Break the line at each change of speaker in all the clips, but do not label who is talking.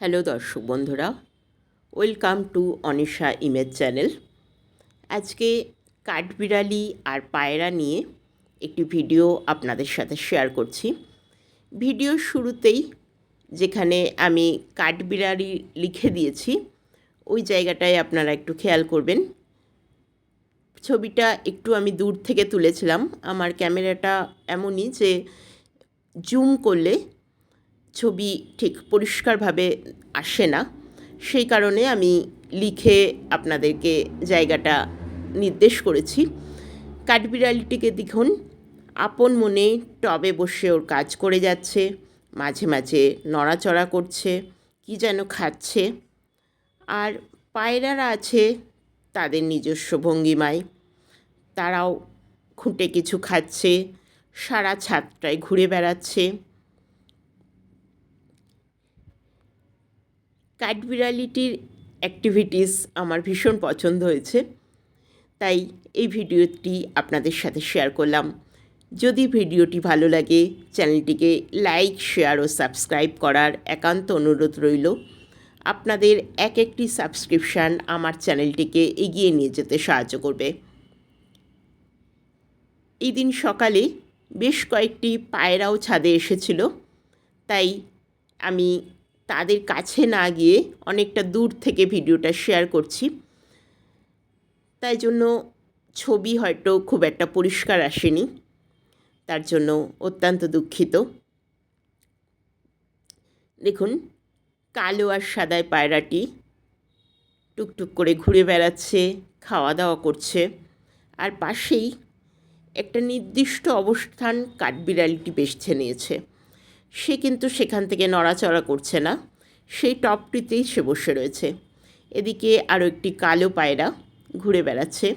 Hello দর্শক বন্ধুরা, welcome to Anisha image channel. আজকে কাঠবিড়ালি আর পায়রা নিয়ে একটি ভিডিও আপনাদের সাথে শেয়ার করছি। ভিডিওর শুরুতেই যেখানে আমি কাঠবিড়ালি লিখে দিয়েছি, ওই জায়গাটায় আপনারা একটু খেয়াল করবেন। ছবিটা একটু আমি দূর থেকে তুলেছিলাম, আমার ক্যামেরাটা এমনই যে জুম করলে ছবি ঠিক পরিষ্কারভাবে আসে না। সেই কারণে আমি লিখে আপনাদেরকে জায়গাটা নির্দেশ করেছি। কাঠবিড়ালিটিকে দেখুন, আপন মনে টবে বসে ওর কাজ করে যাচ্ছে, মাঝে মাঝে নড়াচড়া করছে, কি যেন খাচ্ছে। আর পায়রারা আছে তাদের নিজস্ব ভঙ্গিমায়। তারাও খুঁটে কিছু খাচ্ছে, সারা ছাদটায় ঘুরে বেড়াচ্ছে। কাঠবিড়ালিটির অ্যাক্টিভিটিস আমার ভীষণ পছন্দ হয়েছে। তাই এই ভিডিওটি আপনাদের সাথে শেয়ার করলাম। যদি ভিডিওটি ভালো লাগে, চ্যানেলটিকে লাইক শেয়ার ও সাবস্ক্রাইব করার একান্ত অনুরোধ রইল। আপনাদের এক একটি সাবস্ক্রিপশান আমার চ্যানেলটিকে এগিয়ে নিয়ে যেতে সাহায্য করবে। এই দিন সকালে বেশ কয়েকটি পায়রাও ছাদে এসেছিল। তাই আমি তাদের কাছে না গিয়ে অনেকটা দূর থেকে ভিডিওটা শেয়ার করছি। তাই জন্য ছবি হয়তো খুব একটা পরিষ্কার আসেনি। তার জন্য অত্যন্ত দুঃখিত। দেখুন, কালো আর সাদায় পায়রাটি টুকটুক করে ঘুরে বেড়াচ্ছে খাওয়া দাওয়া করছে। আর পাশেই একটা নির্দিষ্ট অবস্থান কাঠবিড়ালিটি বেছে নিয়েছে। সে কিন্তু সেখান থেকে নড়াচড়া করছে না। সেই টপটিতেই সে বসে রয়েছে। এদিকে আরও একটি কালো পায়রা ঘুরে বেড়াচ্ছে।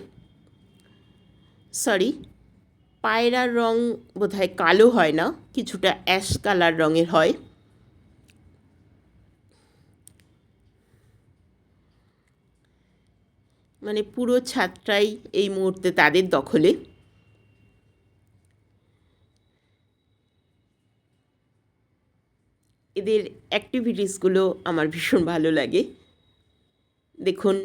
সরি, পায়রার রং বোধহয় কালো হয় না, কিছুটা অ্যাশ কালার রঙের হয়। মানে পুরো ছাদটাই এই মুহূর্তে তাদের দখলে। এদের অ্যাক্টিভিটিসগুলো আমার ভীষণ ভালো লাগে। দেখুন